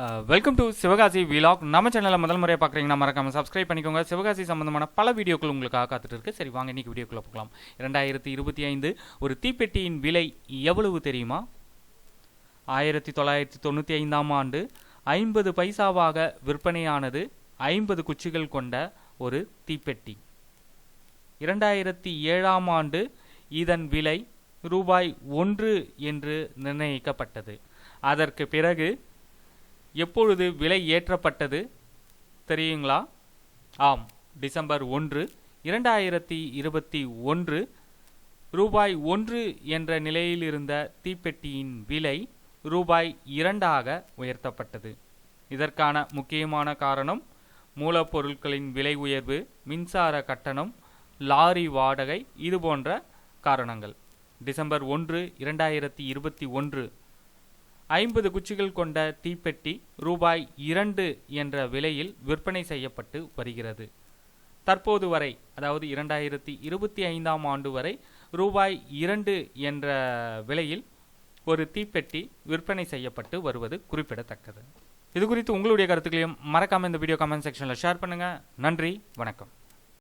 Welcome to Sivakasi vlog நம்ம சேனலில் முதல் முறையாக பார்க்குறீங்கன்னா மறக்காமல் சப்ஸ்கிரைப் பண்ணிக்கோங்க. சிவகாசி சம்பந்தமான பல வீடியோக்கள் உங்களுக்காக காத்துட்டு இருக்கு சரி வாங்க இன்னைக்கு வீடியோக்குள்ள போகலாம். ரெண்டாயிரத்தி இருபத்தி ஐந்து ஒரு தீப்பெட்டியின் விலை எவ்வளவு தெரியுமா? ஆயிரத்தி தொள்ளாயிரத்தி தொண்ணூற்றி ஐந்தாம் ஆண்டு ஐம்பது பைசாவாக விற்பனையானது ஐம்பது குச்சிகள் கொண்ட ஒரு தீப்பெட்டி. இரண்டாயிரத்தி ஏழாம் ஆண்டு இதன் விலை ரூபாய் ஒன்று என்று நிர்ணயிக்கப்பட்டது. அதற்கு பிறகு எப்பொழுது விலை ஏற்றப்பட்டது? தெரியுங்களா? ஆம் டிசம்பர் ஒன்று இரண்டாயிரத்தி இருபத்தி ஒன்று ரூபாய் ஒன்று என்ற நிலையில் இருந்த தீப்பெட்டியின் விலை ரூபாய் இரண்டாக உயர்த்தப்பட்டது. இதற்கான முக்கியமான காரணம் மூலப்பொருட்களின் விலை உயர்வு மின்சார கட்டணம் லாரி வாடகை இது போன்ற காரணங்கள். டிசம்பர் ஒன்று இரண்டாயிரத்தி இருபத்தி ஒன்று ஐம்பது குச்சிகள் கொண்ட தீப்பெட்டி ரூபாய் இரண்டு என்ற விலையில் விற்பனை செய்யப்பட்டு வருகிறது. தற்போது வரை அதாவது இரண்டாயிரத்தி இருபத்தி ஐந்தாம் ஆண்டு வரை ரூபாய் இரண்டு என்ற விலையில் ஒரு தீப்பெட்டி விற்பனை செய்யப்பட்டு வருவது குறிப்பிடத்தக்கது. இது குறித்து உங்களுடைய கருத்துக்களையும் மறக்காம இந்த வீடியோ கமெண்ட் செக்ஷனில் ஷேர் பண்ணுங்கள் நன்றி வணக்கம்.